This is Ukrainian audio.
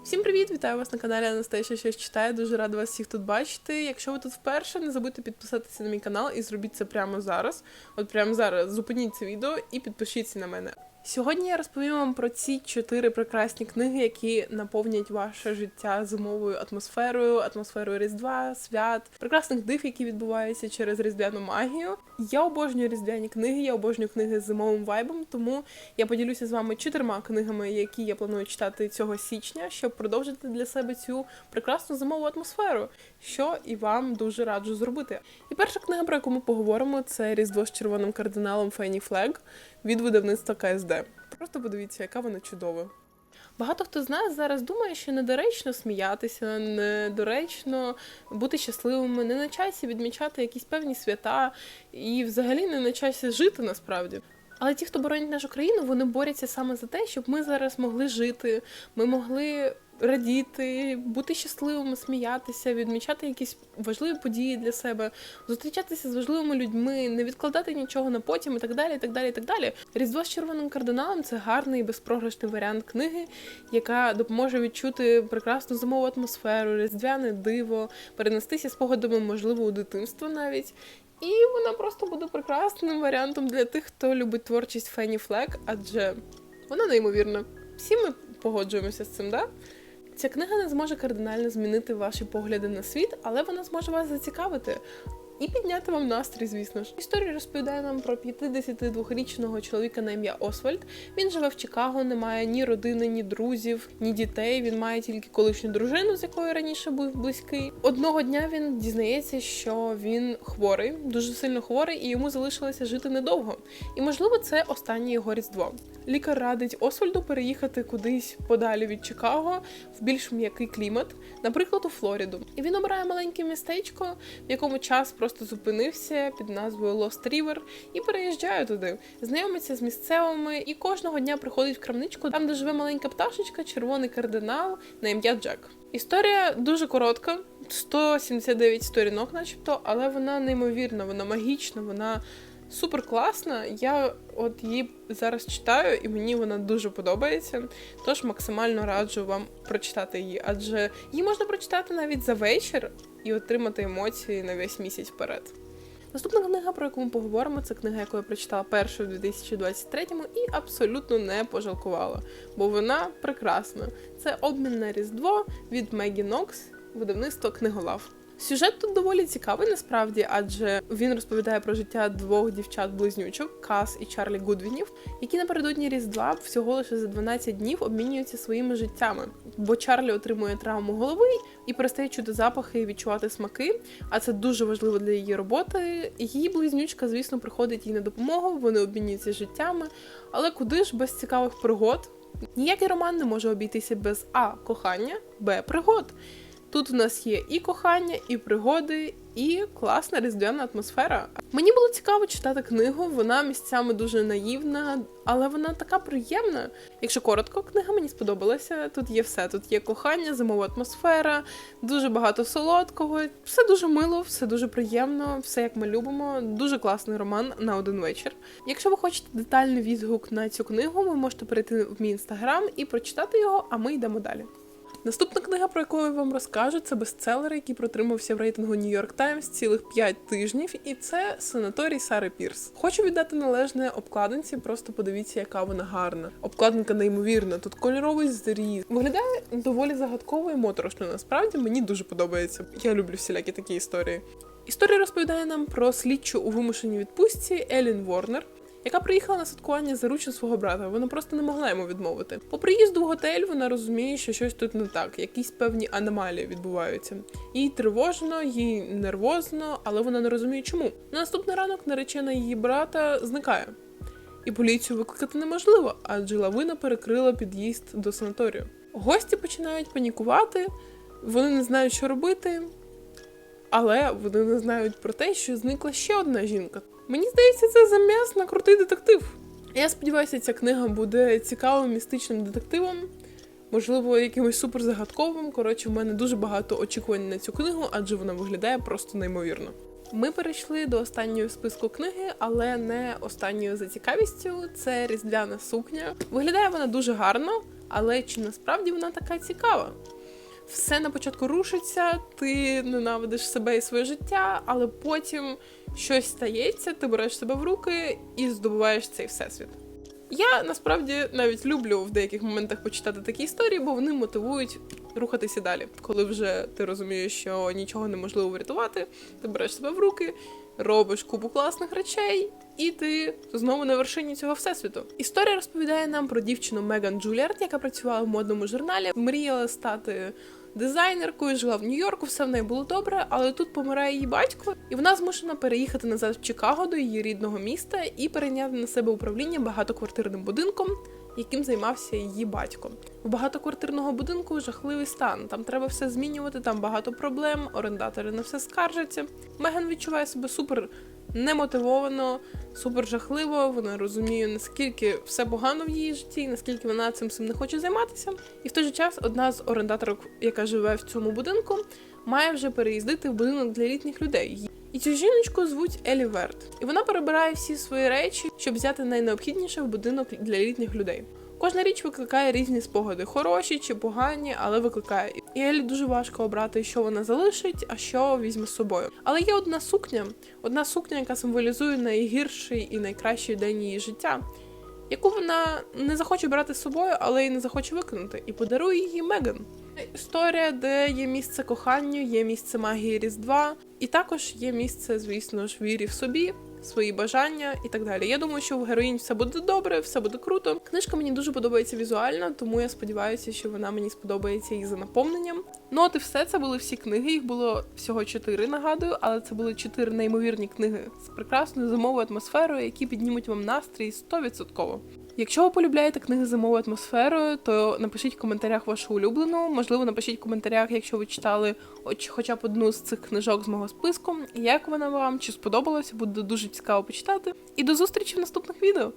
Всім привіт! Вітаю вас на каналі Анастасія щось читає. Дуже рада вас всіх тут бачити. Якщо ви тут вперше, не забудьте підписатися на мій канал і зробіть це прямо зараз. От прямо зараз зупиніть це відео і підпишіться на мене. Сьогодні я розповім вам про ці чотири прекрасні книги, які наповнять ваше життя зимовою атмосферою, атмосферою Різдва, свят, прекрасних див, які відбуваються через різдвяну магію. Я обожнюю різдвяні книги, я обожнюю книги з зимовим вайбом, тому я поділюся з вами чотирма книгами, які я планую читати цього січня, щоб продовжити для себе цю прекрасну зимову атмосферу, що і вам дуже раджу зробити. І перша книга, про яку ми поговоримо, це Різдво з червоним кардиналом Фенні Флег від видавництва КСД. Просто подивіться, яка вона чудова. Багато хто з нас зараз думає, що недоречно сміятися, недоречно бути щасливими, не на часі відмічати якісь певні свята і взагалі не на часі жити насправді. Але ті, хто боронять нашу країну, вони борються саме за те, щоб ми зараз могли жити, ми могли радіти, бути щасливими, сміятися, відмічати якісь важливі події для себе, зустрічатися з важливими людьми, не відкладати нічого на потім і так далі. і так далі, і так далі. Різдво з червоним кардиналом це гарний безпрограшний варіант книги, яка допоможе відчути прекрасну зимову атмосферу, різдвяне диво, перенестися спогадами, можливо, у дитинство навіть. І вона просто буде прекрасним варіантом для тих, хто любить творчість Фенні Флек, адже вона неймовірна. Всі ми погоджуємося з цим, да? Ця книга не зможе кардинально змінити ваші погляди на світ, але вона зможе вас зацікавити. І підняти вам настрій, звісно ж. Історія розповідає нам про 52-річного чоловіка на ім'я Освальд. Він живе в Чикаго, не має ні родини, ні друзів, ні дітей. Він має тільки колишню дружину, з якою раніше був близький. Одного дня він дізнається, що він хворий, дуже сильно хворий, і йому залишилося жити недовго. І можливо, це останнє його різдво. Лікар радить Освальду переїхати кудись подалі від Чикаго в більш м'який клімат, наприклад, у Флориду. І він обирає маленьке містечко, в якому час просто зупинився під назвою Lost River і переїжджає туди, знайомиться з місцевими і кожного дня приходить в крамничку, там де живе маленька пташечка, червоний кардинал на ім'я Джек. Історія дуже коротка, 179 сторінок, начебто, але вона неймовірна, вона магічна, вона супер класна. Я от її зараз читаю, і мені вона дуже подобається. Тож максимально раджу вам прочитати її, адже її можна прочитати навіть за вечір і отримати емоції на весь місяць вперед. Наступна книга, про яку ми поговоримо, це книга, яку я прочитала першу в 2023-му і абсолютно не пожалкувала, бо вона прекрасна. Це обмін на Різдво від Мегі Нокс, видавництво книголав. Сюжет тут доволі цікавий насправді, адже він розповідає про життя двох дівчат-близнючок Кас і Чарлі Гудвінів, які напередодні Різдва всього лише за 12 днів обмінюються своїми життями. Бо Чарлі отримує травму голови і перестає чути запахи і відчувати смаки. А це дуже важливо для її роботи. Її близнючка, звісно, приходить їй на допомогу. Вони обмінюються життями. Але куди ж без цікавих пригод? Ніякий роман не може обійтися без а кохання, б пригод. Тут у нас є і кохання, і пригоди, і класна різдвяна атмосфера. Мені було цікаво читати книгу. Вона місцями дуже наївна, але вона така приємна. Якщо коротко, книга мені сподобалася. Тут є все. Тут є кохання, зимова атмосфера, дуже багато солодкого. Все дуже мило, все дуже приємно, все як ми любимо. Дуже класний роман на один вечір. Якщо ви хочете детальний відгук на цю книгу, ви можете перейти в мій інстаграм і прочитати його, а ми йдемо далі. Наступна книга, про яку я вам розкажу, це бестселер, який протримався в рейтингу New York Times цілих 5 тижнів, і це санаторій Сари Пірс. Хочу віддати належне обкладинці, просто подивіться, яка вона гарна. Обкладинка неймовірна, тут кольоровий зріз. Виглядає доволі загадково і моторошно. Насправді мені дуже подобається. Я люблю всілякі такі історії. Історія розповідає нам про слідчу у вимушеній відпустці Елін Ворнер, яка приїхала на святкування заручин свого брата. Вона просто не могла йому відмовити. По приїзду в готель вона розуміє, що щось тут не так, якісь певні аномалії відбуваються. Їй тривожно, їй нервозно, але вона не розуміє, чому. На наступний ранок наречена її брата зникає. І поліцію викликати неможливо, адже лавина перекрила під'їзд до санаторію. Гості починають панікувати, вони не знають, що робити, але вони не знають про те, що зникла ще одна жінка. Мені здається, це заміс на крутий детектив. Я сподіваюся, ця книга буде цікавим містичним детективом, можливо, якимось суперзагадковим. Коротше, в мене дуже багато очікувань на цю книгу, адже вона виглядає просто неймовірно. Ми перейшли до останньої списку книги, але не останньою за цікавістю. Це різдвяна сукня. Виглядає вона дуже гарно, але чи насправді вона така цікава? Все на початку рушиться, ти ненавидиш себе і своє життя, але потім щось стається, ти береш себе в руки і здобуваєш цей всесвіт. Я насправді навіть люблю в деяких моментах почитати такі історії, бо вони мотивують рухатися далі. Коли вже ти розумієш, що нічого неможливо врятувати, ти береш себе в руки, робиш купу класних речей, і ти знову на вершині цього всесвіту. Історія розповідає нам про дівчину Меган Джуліард, яка працювала в модному журналі, мріяла стати дизайнеркою, жила в Нью-Йорку, все в неї було добре, але тут помирає її батько, і вона змушена переїхати назад в Чикаго до її рідного міста і перейняти на себе управління багатоквартирним будинком, яким займався її батько. У багатоквартирного будинку жахливий стан. Там треба все змінювати, там багато проблем, орендатори на все скаржаться. Меган відчуває себе супер немотивовано, супер жахливо. Вона розуміє, наскільки все погано в її житті, наскільки вона цим всім не хоче займатися. І в той же час одна з орендаторок, яка живе в цьому будинку, має вже переїздити в будинок для літніх людей. І цю жіночку звуть Елі Верт. І вона перебирає всі свої речі, щоб взяти найнеобхідніше в будинок для літніх людей. Кожна річ викликає різні спогади, хороші чи погані, але викликає. І Елі дуже важко обрати, що вона залишить, а що візьме з собою. Але є одна сукня, одна сукня, яка символізує найгірший і найкращий день її життя, яку вона не захоче брати з собою, але й не захоче викинути, і подарує її Меган. Історія, де є місце коханню, є місце магії Різдва, і також є місце, звісно ж, вірі в собі, свої бажання і так далі. Я думаю, що в героїнь все буде добре, все буде круто. Книжка мені дуже подобається візуально, тому я сподіваюся, що вона мені сподобається і за наповненням. Ну от і все це були всі книги. Їх було всього чотири, нагадую, але це були чотири неймовірні книги з прекрасною зимовою атмосферою, які піднімуть вам настрій 100%. Якщо ви полюбляєте книги з зимовою атмосферою, то напишіть в коментарях вашу улюблену. Можливо, напишіть в коментарях, якщо ви читали хоч- хоча б одну з цих книжок з мого списку. Як вона вам, чи сподобалася, буде дуже цікаво почитати. І до зустрічі в наступних відео.